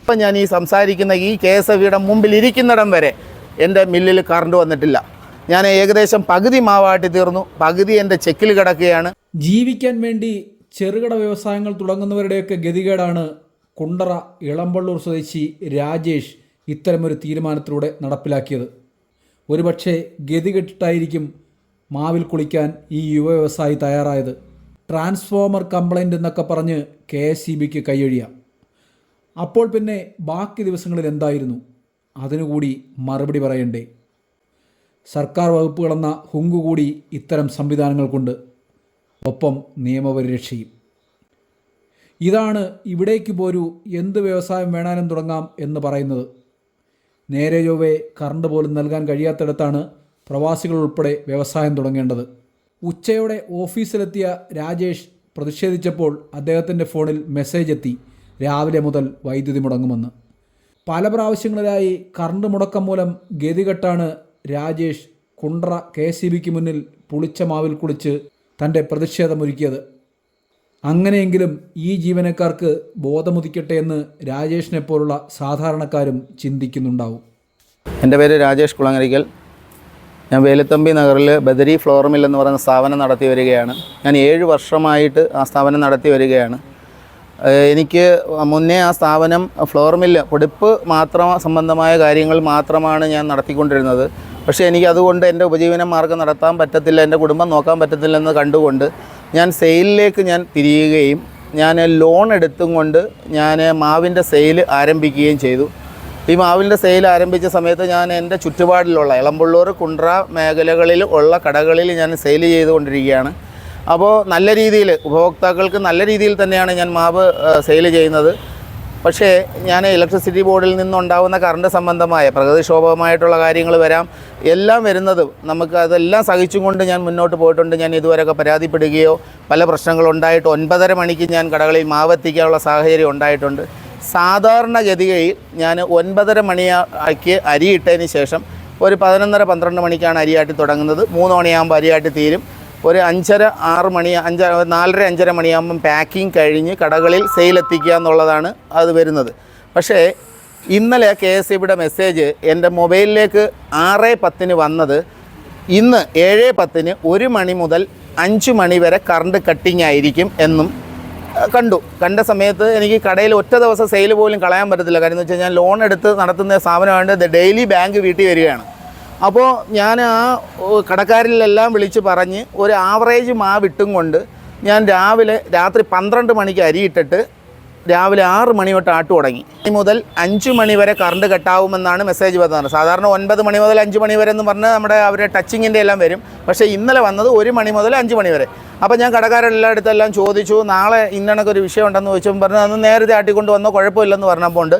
ഇപ്പം ഞാൻ ഈ സംസാരിക്കുന്ന ഈ കെ എസ് എഫ് മുമ്പിൽ ഇരിക്കുന്നിടം വരെ എന്റെ മില്ലിൽ കറണ്ട് വന്നിട്ടില്ല. ഞാൻ ഏകദേശം പകുതി മാവാട്ടി തീർന്നു. പകുതി എന്റെ ചെക്കിൽ കിടക്കുകയാണ്. ജീവിക്കാൻ വേണ്ടി ചെറുകിട വ്യവസായങ്ങൾ തുടങ്ങുന്നവരുടെയൊക്കെ ഗതികേടാണ് കുണ്ടറ ഇളമ്പള്ളൂർ സ്വദേശി രാജേഷ് ഇത്തരമൊരു തീരുമാനത്തിലൂടെ നടപ്പിലാക്കിയത്. ഒരുപക്ഷെ ഗതികെട്ടിട്ടായിരിക്കും മാവിൽ കുളിക്കാൻ ഈ യുവ വ്യവസായി തയ്യാറായത്. ട്രാൻസ്ഫോമർ കംപ്ലൈന്റ് എന്നൊക്കെ പറഞ്ഞ് കെ എസ് സി ബിക്ക് കൈയൊഴിയാം. അപ്പോൾ പിന്നെ ബാക്കി ദിവസങ്ങളിൽ എന്തായിരുന്നു? അതിനുകൂടി മറുപടി പറയണ്ടേ? സർക്കാർ വകുപ്പുകളെന്ന ഹുങ്കു കൂടി ഇത്തരം സംവിധാനങ്ങൾക്കുണ്ട്. ഒപ്പം നിയമപരിരക്ഷയും. ഇതാണ് ഇവിടേക്ക് പോരൂ എന്ത് വ്യവസായം വേണാലും തുടങ്ങാം എന്ന് പറയുന്നത്. നേരെ ചൊവ്വേ കറണ്ട് പോലും നൽകാൻ കഴിയാത്തിടത്താണ് പ്രവാസികൾ ഉൾപ്പെടെ വ്യവസായം തുടങ്ങേണ്ടത്. ഉച്ചയോടെ ഓഫീസിലെത്തിയ രാജേഷ് പ്രതിഷേധിച്ചപ്പോൾ അദ്ദേഹത്തിന്റെ ഫോണിൽ മെസ്സേജ് എത്തി രാവിലെ മുതൽ വൈദ്യുതി മുടങ്ങുമെന്ന്. പല പ്രാവശ്യങ്ങളിലായി കറണ്ട് മുടക്കം മൂലം ഗതികെട്ടാണ് രാജേഷ് കുണ്ട്ര കെ സി ബിക്ക് മുന്നിൽ പുളിച്ച മാവിൽ കുളിച്ച് തന്റെ പ്രതിഷേധമൊരുക്കിയത്. അങ്ങനെയെങ്കിലും ഈ ജീവനക്കാർക്ക് ബോധമുദിക്കട്ടെ എന്ന് രാജേഷിനെ പോലുള്ള സാധാരണക്കാരും ചിന്തിക്കുന്നുണ്ടാവും. എന്റെ പേര് രാജേഷ് കുളങ്ങരിക്കൽ. ഞാൻ വേലുത്തമ്പി നഗറിൽ ബദരി ഫ്ലോർ മിൽ എന്ന് പറയുന്ന സ്ഥാപനം നടത്തി വരികയാണ്. ഞാൻ ഏഴ് വർഷമായിട്ട് ആ സ്ഥാപനം നടത്തി വരികയാണ്. എനിക്ക് മുന്നേ ആ സ്ഥാപനം ഫ്ലോർ മില്ല് പൊടിപ്പ് മാത്രം സംബന്ധമായ കാര്യങ്ങൾ മാത്രമാണ് ഞാൻ നടത്തിക്കൊണ്ടിരുന്നത്. പക്ഷേ എനിക്ക് അതുകൊണ്ട് എന്റെ ഉപജീവന മാർഗം നടത്താൻ പറ്റത്തില്ല എന്റെ കുടുംബം നോക്കാൻ പറ്റത്തില്ലെന്ന് കണ്ടുകൊണ്ട് ഞാൻ സെയിലിലേക്ക് ഞാൻ തിരിയുകയും ഞാൻ ലോൺ എടുത്തും കൊണ്ട് ഞാൻ മാവിന്റെ സെയിൽ ആരംഭിക്കുകയും ചെയ്തു. ഈ മാവിന്റെ സെയിൽ ആരംഭിച്ച സമയത്ത് ഞാൻ എന്റെ ചുറ്റുപാടിലുള്ള ഇളമ്പുള്ളൂർ കുണ്ട്ര മേഖലകളിൽ ഉള്ള കടകളിൽ ഞാൻ സെയിൽ ചെയ്തുകൊണ്ടിരിക്കുകയാണ്. അപ്പോൾ നല്ല രീതിയിൽ ഉപഭോക്താക്കൾക്ക് നല്ല രീതിയിൽ തന്നെയാണ് ഞാൻ മാവ് സെയിൽ ചെയ്യുന്നത്. പക്ഷേ ഞാൻ ഇലക്ട്രിസിറ്റി ബോർഡിൽ നിന്നുണ്ടാകുന്ന കറണ്ട് സംബന്ധമായ പ്രകൃതിക്ഷോഭമായിട്ടുള്ള കാര്യങ്ങൾ വരാം. എല്ലാം വരുന്നത് നമുക്ക് അതെല്ലാം സഹിച്ചും കൊണ്ട് ഞാൻ മുന്നോട്ട് പോയിട്ടുണ്ട്. ഞാൻ ഇതുവരെയൊക്കെ പരാതിപ്പെടുകയോ പല പ്രശ്നങ്ങളുണ്ടായിട്ട് ഒൻപതര മണിക്ക് ഞാൻ കടകളിൽ മാവെത്തിക്കാനുള്ള സാഹചര്യം ഉണ്ടായിട്ടുണ്ട്. സാധാരണഗതിയിൽ ഞാൻ ഒൻപതര മണിയാക്കി അരിയിട്ടതിന് ശേഷം ഒരു പതിനൊന്നര പന്ത്രണ്ട് മണിക്കാണ് അരിയാട്ടി തുടങ്ങുന്നത്. മൂന്ന് മണിയാകുമ്പോൾ അരിയാട്ടി തീരും. ഒരു അഞ്ചര ആറ് മണി അഞ്ച നാലര അഞ്ചര മണിയാകുമ്പം പാക്കിംഗ് കഴിഞ്ഞ് കടകളിൽ സെയിലെത്തിക്കുക എന്നുള്ളതാണ് അത് വരുന്നത്. പക്ഷേ ഇന്നലെ കെ എസ് ഇബിയുടെ മെസ്സേജ് എന്റെ മൊബൈലിലേക്ക് ആറ് പത്തിന് വന്നത് ഇന്ന് ഏഴ് പത്തിന് ഒരു മണി മുതൽ അഞ്ച് മണി വരെ കറണ്ട് കട്ടിങ് ആയിരിക്കും എന്നും കണ്ടു. കണ്ട സമയത്ത് എനിക്ക് കടയിൽ ഒറ്റ ദിവസം സെയിൽ പോലും കളയാൻ പറ്റത്തില്ല. കാര്യം എന്ന് വെച്ച് കഴിഞ്ഞാൽ ലോൺ എടുത്ത് നടത്തുന്ന സ്ഥാപനമായിട്ട് ഡെയിലി ബാങ്ക് വീട്ടിൽ വരികയാണ്. അപ്പോൾ ഞാൻ ആ കടക്കാരിലെല്ലാം വിളിച്ച് പറഞ്ഞ് ഒരു ആവറേജ് മാവിട്ടും കൊണ്ട് ഞാൻ രാവിലെ രാത്രി പന്ത്രണ്ട് മണിക്ക് അരിയിട്ടിട്ട് രാവിലെ ആറ് മണി തൊട്ട് ആട്ടു തുടങ്ങി. മുതൽ അഞ്ച് മണി വരെ കറണ്ട് കട്ടാവുമെന്നാണ് മെസ്സേജ് വന്നത്. സാധാരണ ഒൻപത് മണി മുതൽ അഞ്ച് മണി വരെ എന്ന് പറഞ്ഞ് നമ്മുടെ അവരുടെ ടച്ചിങ്ങിന്റെ എല്ലാം വരും. പക്ഷേ ഇന്നലെ വന്നത് ഒരു മണി മുതൽ അഞ്ച് മണി വരെ. അപ്പോൾ ഞാൻ കടക്കാരെല്ലായിടത്തെല്ലാം ചോദിച്ചു നാളെ ഇന്നണക്കൊരു വിഷയം ഉണ്ടെന്ന് ചോദിച്ചപ്പോൾ പറഞ്ഞു അന്ന് നേരത്തെ ആട്ടിക്കൊണ്ട് വന്നോ കുഴപ്പമില്ലെന്ന് പറഞ്ഞപ്പോൾ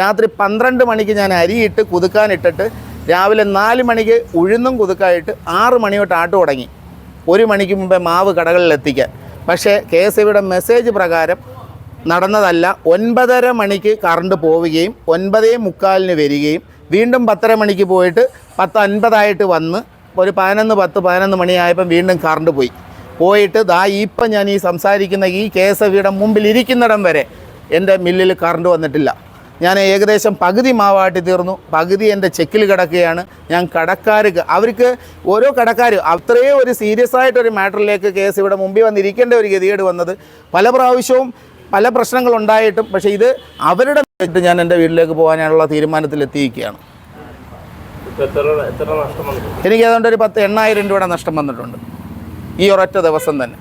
രാത്രി പന്ത്രണ്ട് മണിക്ക് ഞാൻ അരിയിട്ട് കുതുക്കാനിട്ടിട്ട് രാവിലെ നാല് മണിക്ക് ഉഴുന്നും കുതുക്കായിട്ട് ആറ് മണി തൊട്ട് ആട്ടു തുടങ്ങി. ഒരു മണിക്ക് മുമ്പേ മാവ് കടകളിൽ എത്തിക്കാൻ പക്ഷേ കെ എസ് ഇബിയുടെ മെസ്സേജ് പ്രകാരം നടന്നതല്ല ഒൻപതര മണിക്ക് കറണ്ട് പോവുകയും ഒൻപതേ മുക്കാലിന് വരികയും വീണ്ടും പത്തര മണിക്ക് പോയിട്ട് പത്ത് അൻപതായിട്ട് വന്ന് ഒരു പതിനൊന്ന് പത്ത് പതിനൊന്ന് മണിയായപ്പം വീണ്ടും കറണ്ട് പോയി. പോയിട്ട് ദാ ഇപ്പം ഞാൻ ഈ സംസാരിക്കുന്ന ഈ കെ എസ് എഫ് മുമ്പിൽ ഇരിക്കുന്നിടം വരെ എന്റെ മില്ലിൽ കറണ്ട് വന്നിട്ടില്ല. ഞാൻ ഏകദേശം പകുതി മാവാട്ടി തീർന്നു. പകുതി എന്റെ ചെക്കിൽ കിടക്കുകയാണ്. ഞാൻ കടക്കാർക്ക് അവർക്ക് ഓരോ കടക്കാർ അത്രയും ഒരു സീരിയസ് ആയിട്ടൊരു മാറ്ററിലേക്ക് കേസ് ഇവിടെ മുമ്പിൽ വന്നിരിക്കേണ്ട ഒരു ഗതികേട് വന്നത് പല പ്രാവശ്യവും പല പ്രശ്നങ്ങളുണ്ടായിട്ടും പക്ഷേ ഇത് അവരുടെ ഇട്ട് ഞാൻ എന്റെ വീട്ടിലേക്ക് പോകാനുള്ള തീരുമാനത്തിൽ എത്തിയിരിക്കുകയാണ്. എനിക്ക് അതുകൊണ്ട് ഒരു പത്ത് എണ്ണായിരം രൂപയുടെ നഷ്ടം വന്നിട്ടുണ്ട്. ഈ ഒരൊറ്റ ദിവസം തന്നെ.